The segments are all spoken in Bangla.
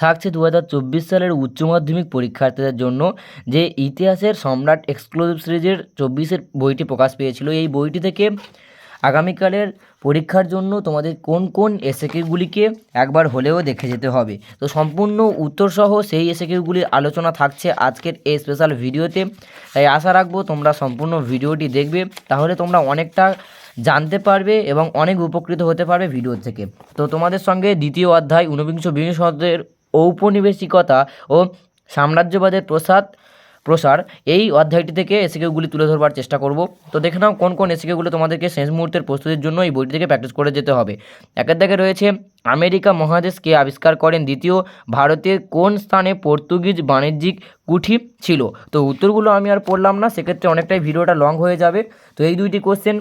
থাকছে দু হাজার চব্বিশ সালের উচ্চ মাধ্যমিক পরীক্ষার্থীদের জন্য, যে ইতিহাসের সম্রাট এক্সক্লুসিভ সিরিজের চব্বিশের বইটি প্রকাশ পেয়েছিল। এই বইটি থেকে আগামীকালের পরীক্ষার জন্য তোমাদের কোন কোন এসএকিউগুলিকে একবার হলেও দেখে যেতে হবে। তো সম্পূর্ণ উত্তরসহ সেই এসএকিউগুলির আলোচনা থাকছে আজকের এই স্পেশাল ভিডিওতে। তাই আশা রাখব তোমরা সম্পূর্ণ ভিডিওটি দেখবে। তাহলে তোমরা অনেকটা জানতে পারবে এবং অনেক উপকৃত হতে পারবে ভিডিও থেকে। তো তোমাদের সঙ্গে দ্বিতীয় অধ্যায় ঊনবিংশ বিংশ শতাব্দীর ঔপনিবেশিকতা ও সাম্রাজ্যবাদের প্রসাদ প্রসার, এই অধ্যায়টি থেকে এসিকেগুলি তুলে ধরবার চেষ্টা করব। তো দেখে নাও কোন কোন এসিকেগুলো তোমাদেরকে শেষ মুহূর্তের প্রস্তুতির জন্য এই বইটি থেকে প্র্যাকটিস করে যেতে হবে। একের দাগে রয়েছে, আমেরিকা মহাদেশকে আবিষ্কার করেন দ্বিতীয় ভারতের কোন স্থানে পর্তুগিজ বাণিজ্যিক কুঠি ছিল? তো উত্তরগুলো আমি আর পড়লাম না, সেক্ষেত্রে অনেকটাই ভিডিওটা লং হয়ে যাবে। তো এই দুইটি কোশ্চেন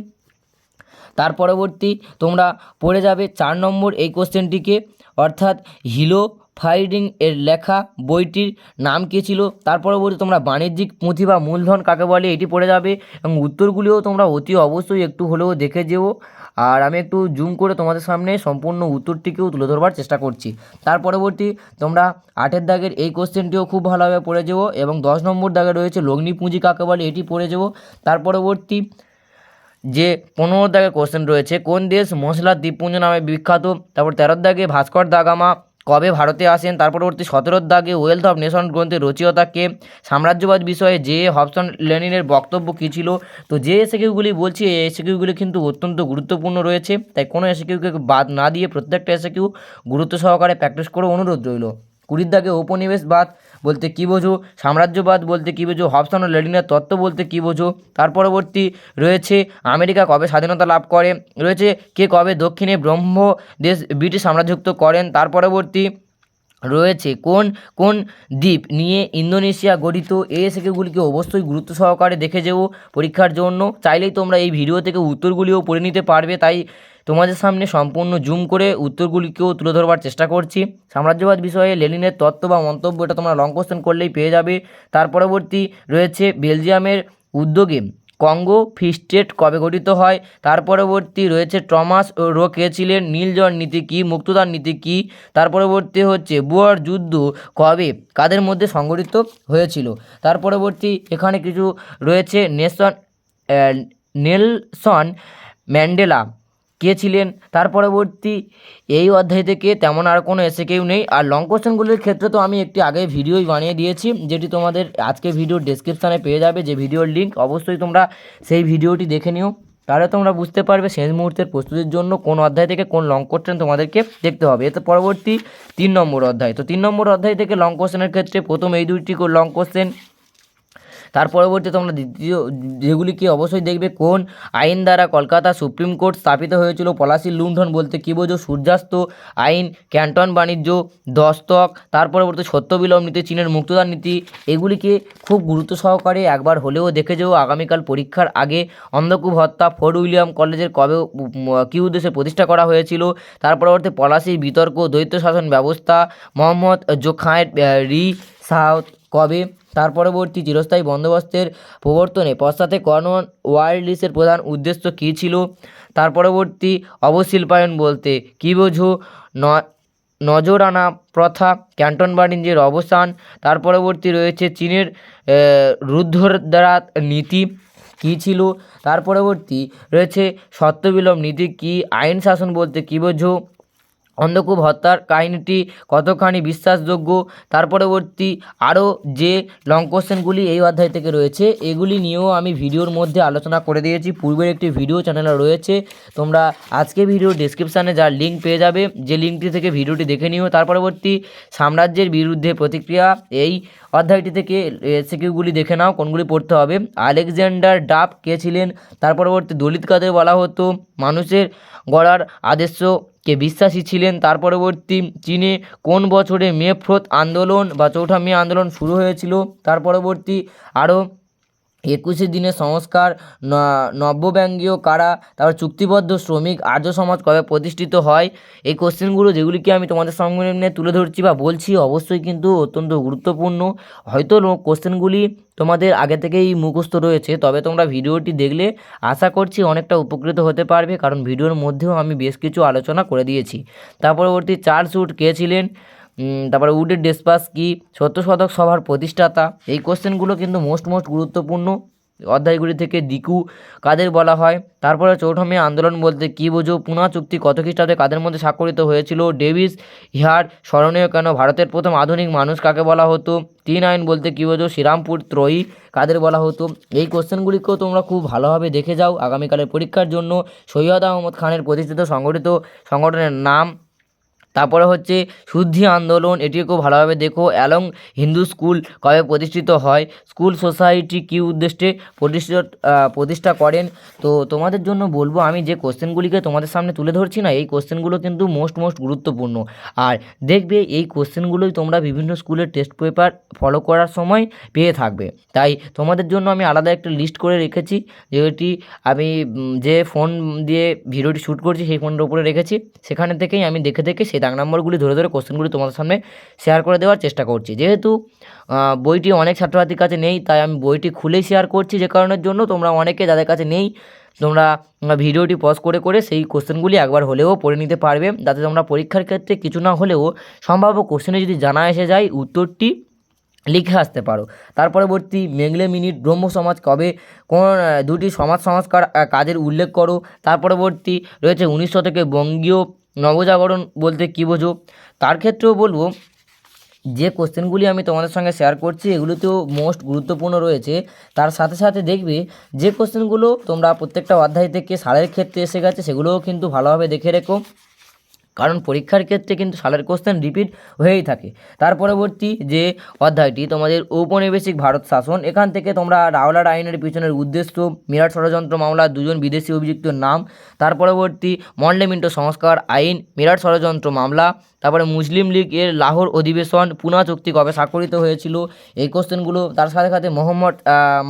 তার পরবর্তী তোমরা পড়ে যাবে, চার নম্বর এই কোশ্চেনটিকে অর্থাৎ হিলো ফাইডিং এর লেখা বইটির নাম কী ছিল? তার পরবর্তী তোমরা বাণিজ্যিক পুঁথি বা মূলধন কাকে বলে এটি পড়ে যাবে এবং উত্তরগুলিও তোমরা অতি অবশ্যই একটু হলেও দেখে যেও। আর আমি একটু জুম করে তোমাদের সামনে সম্পূর্ণ উত্তরটিকেও তুলে ধরবার চেষ্টা করছি। তার পরবর্তী তোমরা আটের দাগের এই কোশ্চেনটিও খুব ভালোভাবে পড়ে যেও এবং দশ নম্বর দাগে রয়েছে লগ্নি পুঁজি কাকে বলে এটি পড়ে যেও। তার পরবর্তী যে পনেরো দাগে কোশ্চেন রয়েছে, কোন দেশ মশলার দ্বীপপুঞ্জ নামে বিখ্যাত? তারপর তেরোর দাগে ভাস্কর দাগামা কবে ভারতে আসেন? তার পরবর্তী সতেরোর দাগে ওয়েলথ অফ নেশন গ্রন্থের রচয়িতাকে সাম্রাজ্যবাদ বিষয়ে যে হবসন লেনিনের বক্তব্য কী ছিল? তো যে এসএকিউগুলি বলছি, এই এসএকিউগুলি কিন্তু অত্যন্ত গুরুত্বপূর্ণ রয়েছে। তাই কোনো এসএকিউকে বাদ না দিয়ে প্রত্যেকটা এসএকিউ গুরুত্ব সহকারে প্র্যাকটিস করে অনুরোধ রইল। কুড়ির দাগে ঔপনিবেশবাদ বলতে কী বোঝো? সাম্রাজ্যবাদ বলতে কী বোঝো? হবসন ও লেডিনের তত্ত্ব বলতে কী বোঝো? তার পরবর্তী রয়েছে আমেরিকা কবে স্বাধীনতা লাভ করে? রয়েছে কে কবে দক্ষিণে ব্রহ্ম দেশ ব্রিটিশ সাম্রাজ্যযুক্ত করেন? তার পরবর্তী রয়েছে। কোন কোন দ্বীপ নিয়ে ইন্দোনেশিয়া গঠিত? এই এসএকিউগুলিকে অবশ্যই গুরুত্ব সহকারে দেখে যেও পরীক্ষার জন্য। চাইলেই তোমরা এই ভিডিও থেকে উত্তরগুলিও পড়ে নিতে পারবে। তাই তোমাদের সামনে সম্পূর্ণ জুম করে উত্তরগুলিকেও তুলে ধরবার চেষ্টা করছি। সাম্রাজ্যবাদ বিষয়ে লেনিনের তত্ত্ব বা মন্তব্য, এটা তোমরা লং কোশ্চেন করলেই পেয়ে যাবে। তার পরবর্তী রয়েছে বেলজিয়ামের উদ্যোগে। কঙ্গো ফিস্টেট স্টেট কবে গঠিত হয়? তার পরবর্তী রয়েছে টমাস রো, কে ছিলেন? নীল জল নীতি কী? মুক্তদান নীতি কী? তার পরবর্তী হচ্ছে বুয়ার যুদ্ধ কবে? কাদের মধ্যে সংগঠিত হয়েছিল? তার পরবর্তী এখানে কিছু রয়েছে নেশন নেলসন ম্যান্ডেলা। কে ছিলেন? তার পরবর্তী এই অধ্যায় থেকে তেমন আর কোনো এসে কেউ নেই। আর লং কোশ্চেনগুলির ক্ষেত্রে তো আমি একটি আগে ভিডিওই বানিয়ে দিয়েছি, যেটি তোমাদের আজকে ভিডিওর ডেসক্রিপশানে পেয়ে যাবে। যে ভিডিওর লিঙ্ক অবশ্যই তোমরা সেই ভিডিওটি দেখে নিও। তাহলে তোমরা বুঝতে পারবে শেষ মুহূর্তের প্রস্তুতির জন্য কোন অধ্যায় থেকে কোন লং কোশ্চেন তোমাদেরকে দেখতে হবে। এতে পরবর্তী তিন নম্বর অধ্যায়। তো তিন নম্বর অধ্যায় থেকে লং কোশ্চেনের ক্ষেত্রে প্রথম এই দুইটি লং কোশ্চেন তার পরবর্তী তোমরা দ্বিতীয় যেগুলিকে অবশ্যই দেখবে, কোন আইন দ্বারা কলকাতা সুপ্রিম কোর্ট স্থাপিত হয়েছিল? পলাশির লুণ্ঠন বলতে কী বোঝো? সূর্যাস্ত আইন, ক্যান্টন বাণিজ্য, দস্তক, তার পরবর্তী সত্যবিলম্ব নীতি চীনের মুক্তদার নীতি, এগুলিকে খুব গুরুত্ব সহকারে একবার হলেও দেখে যেও। আগামীকাল পরীক্ষার আগে অন্ধকূপ হত্যা ফোর্ট উইলিয়াম কলেজের কবে কী উদ্দেশ্যে প্রতিষ্ঠা করা হয়েছিল? তার পরবর্তী পলাশির বিতর্ক দ্বৈত শাসন ব্যবস্থা, মোহাম্মদ জোখায়ের রি সাউথ কবে তার পরবর্তী চিরস্থায়ী বন্দোবস্তের প্রবর্তনে পশ্চাতে কর্নওয়াল ওয়ার্ল্ডিসের প্রধান উদ্দেশ্য কী ছিল? তার পরবর্তী অবশিল্পায়ন বলতে কী বোঝো? ন, নজরানা প্রথা, ক্যান্টন বাণিজ্যের অবসান, তার পরবর্তী রয়েছে চীনের রুদ্ধদ্রাত নীতি কী ছিল? তার পরবর্তী রয়েছে সত্যবিলোপ নীতি কী? আইন শাসন বলতে কী বোঝো? অন্ধকূপ হত্যার কাহিনীটি কতখানি বিশ্বাসযোগ্য? তার পরবর্তী আরও যে লং কোশ্চেনগুলি এই অধ্যায় থেকে রয়েছে, এগুলি নিয়েও আমি ভিডিওর মধ্যে আলোচনা করে দিয়েছি। পূর্বের একটি ভিডিও চ্যানেলে রয়েছে। তোমরা আজকে ভিডিও ডিসক্রিপশানে যার লিঙ্ক পেয়ে যাবে, যে লিঙ্কটি থেকে ভিডিওটি দেখে নিও। তার পরবর্তী সাম্রাজ্যের বিরুদ্ধে প্রতিক্রিয়া, এই অধ্যায়টি থেকে এসিকিউগুলি দেখে নাও, কোনগুলি পড়তে হবে। আলেকজান্ডার ডাব কে ছিলেন? তার পরবর্তী দলিত কাদের বলা হতো? মানুষের গড়ার আদর্শকে বিশ্বাসী ছিলেন? তার পরবর্তী চীনে কোন বছরে মেফ্রোত আন্দোলন বা চৌঠা মে আন্দোলন শুরু হয়েছিল? তার পরবর্তী আরও একুশে দিনের সংস্কার নব্যব্যঙ্গীয় কারা, তারপর চুক্তিবদ্ধ শ্রমিক, আর্য সমাজ কবে প্রতিষ্ঠিত হয়? এই কোশ্চেনগুলো যেগুলিকে আমি তোমাদের সামনে তুলে ধরছি বা বলছি অবশ্যই কিন্তু অত্যন্ত গুরুত্বপূর্ণ। হয়তো কোশ্চেনগুলি তোমাদের আগে থেকেই মুখস্থ রয়েছে, তবে তোমরা ভিডিওটি দেখলে আশা করছি অনেকটা উপকৃত হতে পারবে, কারণ ভিডিওর মধ্যেও আমি বেশ কিছু আলোচনা করে দিয়েছি। তার পরবর্তী চার্লস উড কে ছিলেন? তারপরে উডের ডেসপাস কি? সত্য শতক সভার প্রতিষ্ঠাতা। এই কোশ্চেনগুলো কিন্তু মোস্ট মোস্ট গুরুত্বপূর্ণ। অধ্যায়গুলি থেকে দিকু কাদের বলা হয়? তারপরে চৌঠ মে আন্দোলন বলতে কী বোঝো? পুনা চুক্তি কত খ্রিস্টাব্দে কাদের মধ্যে স্বাক্ষরিত হয়েছিল? ডেভিস ইহার স্মরণীয় কেন? ভারতের প্রথম আধুনিক মানুষ কাকে বলা হতো? তিন আইন বলতে কী বোঝো? শ্রীরামপুর ত্রয়ী কাদের বলা হতো? এই কোশ্চেনগুলিকেও তোমরা খুব ভালোভাবে দেখে যাও আগামীকালের পরীক্ষার জন্য। সৈয়দ আহমদ খানের প্রতিষ্ঠিত সংগঠিত সংগঠনের নাম তারপরে হচ্ছে শুদ্ধি আন্দোলন এটিও খুব ভালোভাবে দেখো অ্যালং হিন্দু স্কুল কবে প্রতিষ্ঠিত হয়, স্কুল সোসাইটি কী উদ্দেশ্যে প্রতিষ্ঠিত প্রতিষ্ঠা করেন। তো তোমাদের জন্য বলব, আমি যে কোশ্চেনগুলিকে তোমাদের সামনে তুলে ধরছি না, এই কোশ্চেনগুলো কিন্তু মোস্ট মোস্ট গুরুত্বপূর্ণ। আর দেখবে, এই কোশ্চেনগুলোই তোমরা বিভিন্ন স্কুলের টেস্ট পেপার ফলো করার সময় পেয়ে থাকবে। তাই তোমাদের জন্য আমি আলাদা একটা লিস্ট করে রেখেছি, যেটি আমি যে ফোন দিয়ে ভিডিওটি শ্যুট করছি, সেই ফোনের উপরে রেখেছি। সেখানে থেকেই আমি দেখে দেখে সেই দাগ নম্বরগুলি ধরে ধরে কোশ্চেনগুলি তোমাদের সামনে শেয়ার করে দেওয়ার চেষ্টা করছি। যেহেতু বইটি অনেক ছাত্রছাত্রীর কাছে নেই, তাই আমি বইটি খুলেই শেয়ার করছি যে কারণের জন্য তোমরা অনেকে যাদের কাছে নেই, তোমরা ভিডিওটি পজ করে করে সেই কোশ্চেনগুলি একবার হলেও পড়ে নিতে পারবে। যাতে তোমরা পরীক্ষার ক্ষেত্রে কিছু না হলেও সম্ভাব্য কোশ্চেনে যদি জানা এসে যায়, উত্তরটি লিখে আসতে পারো। তার পরবর্তী মেঘলে মিনিট ব্রহ্ম সমাজ কবে কোন দুটি সমাজ সংস্কার কাজের উল্লেখ করো। তার পরবর্তী রয়েছে উনিশ শতকে বঙ্গীয় নবজাগরণ বলতে কী বোঝো? তার ক্ষেত্রেও বলব, যে কোশ্চেনগুলি আমি তোমাদের সঙ্গে শেয়ার করছি, এগুলোতেও মোস্ট গুরুত্বপূর্ণ রয়েছে। তার সাথে সাথে দেখবে, যে কোশ্চেনগুলো তোমরা প্রত্যেকটা অধ্যায় থেকে সারের ক্ষেত্রে এসে গেছে, সেগুলোও কিন্তু ভালোভাবে দেখে রেখো। কারণ পরীক্ষার ক্ষেত্রে কিন্তু সালের কোশ্চেন রিপিট হয়েই থাকে। তার পরবর্তী যে অধ্যায়টি, তোমাদের ঔপনিবেশিক ভারত শাসন, এখান থেকে তোমরা রাওলার আইনের পিছনের উদ্দেশ্য, মিরাট ষড়যন্ত্র মামলা, দুজন বিদেশি অভিযুক্তের নাম, তার পরবর্তী মন্ডেমিন্টো সংস্কার আইন, মিরাট ষড়যন্ত্র মামলা, তারপরে মুসলিম লীগ এর লাহোর অধিবেশন, পুনা চুক্তি কবে স্বাক্ষরিত হয়েছিল, এই কোশ্চেনগুলো তার সাথে সাথে মোহাম্মদ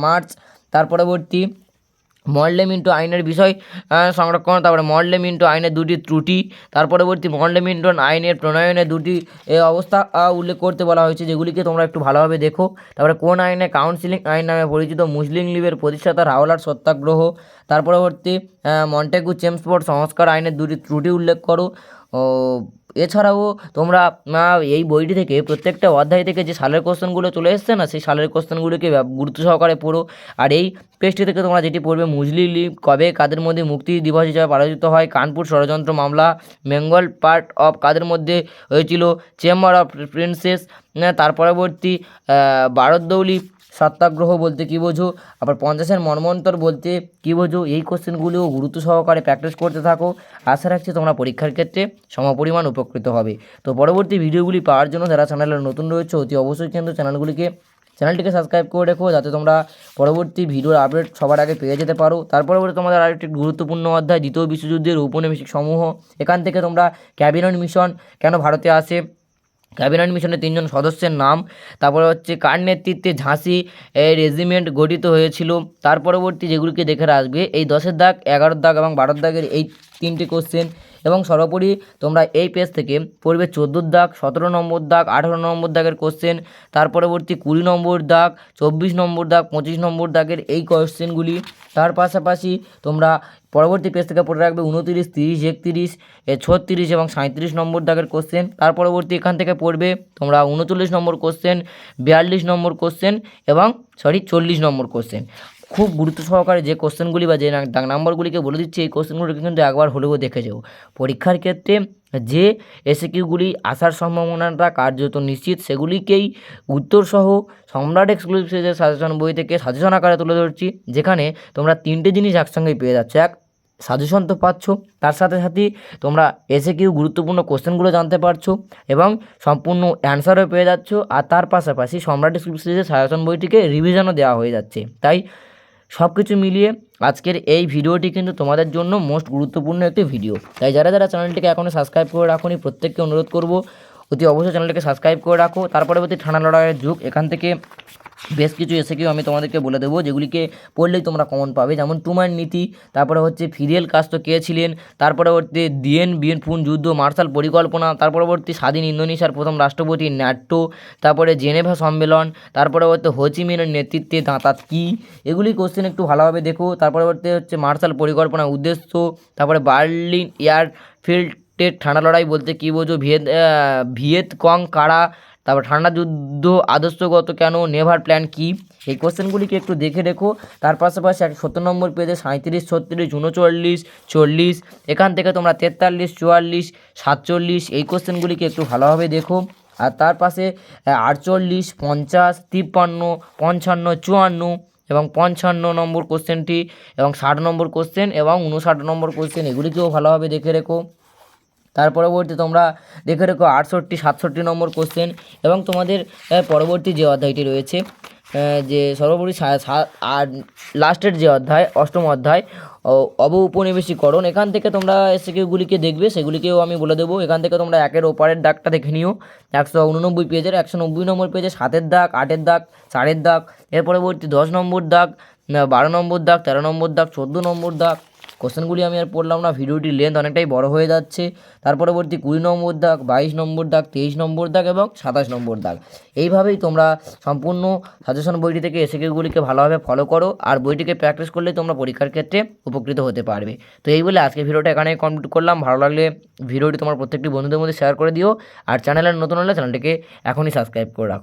মার্চ, তার পরবর্তী মল্ডেমিন্টো আইনের বিষয় সংরক্ষণ তারপরে মল্ডেমিন্টো আইনের দুটি ত্রুটি তার পরবর্তী মল্ডেমিন্টন আইনের প্রণয়নে দুটি অবস্থা উল্লেখ করতে বলা হয়েছে যেগুলিকে তোমরা একটু ভালোভাবে দেখো। তারপরে কোন আইনে কাউন্সিলিং আইন নামে পরিচিত মুসলিম লীগের প্রতিষ্ঠাতা রাওলার সত্যাগ্রহ তার পরবর্তী আহ, মন্টেগু চেমসফোর্ড সংস্কার আইনের দুটি ত্রুটি উল্লেখ করো। ও এছাড়াও তোমরা এই বইটি থেকে প্রত্যেকটা অধ্যায় থেকে যে সালের কোশ্চেনগুলো চলে এসছে না, সেই সালের কোশ্চেনগুলোকে গুরুত্ব সহকারে পড়ো। আর এই পেজটি থেকে তোমরা যেটি পড়বে মুজলি লীগ কবে কাদের মধ্যে মুক্তি দিবস হিসাবে পালিত হয়, কানপুর ষড়যন্ত্র মামলা, বেঙ্গল পার্ট অফ কাদের মধ্যে হয়েছিল, চেম্বার অফ প্রিন্সেস তার পরবর্তী বারদৌলি সত্যাগ্রহ বলতে কী বোঝো? আবার পঞ্চাশের মর্মন্তর বলতে কী বোঝো? এই কোশ্চেনগুলিও গুরুত্ব সহকারে প্র্যাকটিস করতে থাকো। আশা রাখছি তোমরা পরীক্ষার ক্ষেত্রে সমপরিমাণ উপকৃত হবে। তো পরবর্তী ভিডিওগুলি পাওয়ার জন্য যারা চ্যানেলে নতুন রয়েছে, অতি অবশ্যই কিন্তু চ্যানেলগুলিকে, চ্যানেলটিকে সাবস্ক্রাইব করে রেখো যাতে তোমরা পরবর্তী ভিডিওর আপডেট সবার আগে পেয়ে যেতে পারো। তার পরবর্তী তোমাদের আরেকটি গুরুত্বপূর্ণ অধ্যায়, দ্বিতীয় বিশ্বযুদ্ধের ঔপনিবেশিক সমূহ। এখান থেকে তোমরা ক্যাবিনেট মিশন, কেন ভারতে আসে? ক্যাবিনেট মিশনের তিনজন সদস্যের নাম, তারপরে হচ্ছে কার নেতৃত্বে ঝাঁসি রেজিমেন্ট গঠিত হয়েছিল, তার পরবর্তী যেগুলিকে দেখে আসবে এই দশের দাগ, এগারোর দাগ এবং বারোর দাগের এই তিনটি কোশ্চেন এবং সর্বোপরি তোমরা এই পেজ থেকে পড়বে চোদ্দোর দাগ, সতেরো নম্বর দাগ, আঠেরো নম্বর দাগের কোশ্চেন তার পরবর্তী কুড়ি নম্বর দাগ, চব্বিশ নম্বর দাগ, পঁচিশ নম্বর দাগের এই কোশ্চেনগুলি তার পাশাপাশি তোমরা পরবর্তী পেজ থেকে পড়ে রাখবে উনতিরিশ তিরিশ, একতিরিশ ছত্রিশ এবং সাঁত্রিশ নম্বর দাগের কোশ্চেন তার পরবর্তী এখান থেকে পড়বে তোমরা উনচল্লিশ নম্বর কোশ্চেন বিয়াল্লিশ নম্বর কোশ্চেন এবং সরি চল্লিশ নম্বর কোশ্চেন খুব গুরুত্ব সহকারে যে কোশ্চেনগুলি বা যে নাম্বারগুলিকে বলে দিচ্ছি, এই কোশ্চেনগুলিকে কিন্তু একবার হলেও দেখে যাও। পরীক্ষার ক্ষেত্রে যে এসিকিউগুলি আসার সম্ভাবনাটা কার্যত নিশ্চিত, সেগুলিকেই উত্তরসহ সম্রাট এক্সক্লুসিভ সিরিজের সাজেশন বই থেকে সাজেশন আকারে তুলে ধরছি, যেখানে তোমরা তিনটে জিনিস একসঙ্গেই পেয়ে যাচ্ছ। এক, সাজেশন তো পাচ্ছ, তার সাথে সাথে তোমরা এসে কিউ গুরুত্বপূর্ণ কোশ্চেনগুলো জানতে পারছ এবং সম্পূর্ণ অ্যান্সারও পেয়ে যাচ্ছ, আর তার পাশাপাশি সম্রাট এক্সক্লুসিভ সিরিজের সাজেশন বইটিকে রিভিশনও দেওয়া হয়ে যাচ্ছে। তাই সব কিছু মিলিয়ে আজকের এই ভিডিওটি কিন্তু তোমাদের জন্য মোস্ট গুরুত্বপূর্ণ একটি ভিডিও তাই যারা যারা চ্যানেলটিকে এখনও সাবস্ক্রাইব করে রাখুনি, প্রত্যেককে অনুরোধ করব অতি অবশ্যই চ্যানেলটিকে সাবস্ক্রাইব করে রাখো। তার পরবর্তী ঠান্ডা লড়াইয়ের যুগ, এখান থেকে বেশ কিছু এসে কেউ আমি তোমাদেরকে বলে দেবো, যেগুলিকে পড়লেই তোমরা কমন পাবে। যেমন টুমার নীতি, তারপরে হচ্ছে ফিরিয়েল কাস্ট কে ছিলেন, তার পরবর্তী দিয়েন, বিয়েন যুদ্ধ, মার্শাল পরিকল্পনা, তার পরবর্তী স্বাধীন ইন্দোনেশিয়ার প্রথম রাষ্ট্রপতি ন্যাটো, তারপরে জেনেভা সম্মেলন, তার পরবর্তী হোচিমিনের নেতৃত্বে দাঁতাত কি, এগুলি কোশ্চেন একটু ভালোভাবে দেখো। তার পরবর্তী হচ্ছে মার্শাল পরিকল্পনার উদ্দেশ্য, তারপরে বার্লিন এয়ারফিল্ড টেট ঠান্ডা লড়াই বলতে কী বোঝো? ভিয়েত ভিয়েত কং কারা? তারপর ঠান্ডা যুদ্ধ আদর্শগত কেন? নেভার প্ল্যান কি? এই কোশ্চেনগুলিকে একটু দেখে রেখো। তার পাশাপাশি এক সত্তর নম্বর পেজে সাঁত্রিশ ছত্রিশ, উনচল্লিশ, চল্লিশ, এখান থেকে তোমরা তেতাল্লিশ, চুয়াল্লিশ, সাতচল্লিশ, এই কোশ্চেনগুলিকে একটু ভালোভাবে দেখো। আর তার পাশে আটচল্লিশ, পঞ্চাশ, তিপ্পান্ন, পঞ্চান্ন, চুয়ান্ন এবং পঞ্চান্ন নম্বর কোশ্চেনটি এবং ষাট নম্বর কোশ্চেন এবং উনষাট নম্বর কোশ্চেন এগুলিকেও ভালোভাবে দেখে রেখো। তার পরবর্তী তোমরা দেখে রেখো আটষট্টি, সাতষট্টি নম্বর কোশ্চেন এবং তোমাদের পরবর্তী যে অধ্যায়টি রয়েছে যে সর্বোপরি আর লাস্টের যে অধ্যায়, অষ্টম অধ্যায় অব উপনিবেশিকরণ এখান থেকে তোমরা সেগুলিকে দেখবে, সেগুলিকেও আমি বলে দেবো। এখান থেকে তোমরা একের ওপারের দাগটা দেখে নিও। একশো উননব্বই পেজের, একশো নব্বই নম্বর পেজে সাতের দাগ, আটের দাগ, চারের দাগ, এর পরবর্তী দশ নম্বর দাগ বারো নম্বর দাগ, তেরো নম্বর দাগ, চোদ্দ নম্বর দাগ কোশ্চেনগুলি আমি আর পড়লাম না, ভিডিওটির লেন্থ অনেকটাই বড় হয়ে যাচ্ছে। তার পরবর্তী কুড়ি নম্বর দাগ, বাইশ নম্বর দাগ, তেইশ নম্বর দাগ এবং সাতাশ নম্বর দাগ। এইভাবেই তোমরা সম্পূর্ণ সাজেশন বইটি থেকে এসেগুলিকে ভালোভাবে ফলো করো আর বইটিকে প্র্যাকটিস করলে তোমরা পরীক্ষার ক্ষেত্রে উপকৃত হতে পারবে। তো এই বলে আজকে ভিডিওটা এখানেই কমপ্লিট করলাম। ভালো লাগলে ভিডিওটি তোমার প্রত্যেকটি বন্ধুদের মধ্যে শেয়ার করে দিও আর চ্যানেলের নতুন হলে চ্যানেলটিকে এখনই সাবস্ক্রাইব করে রাখো।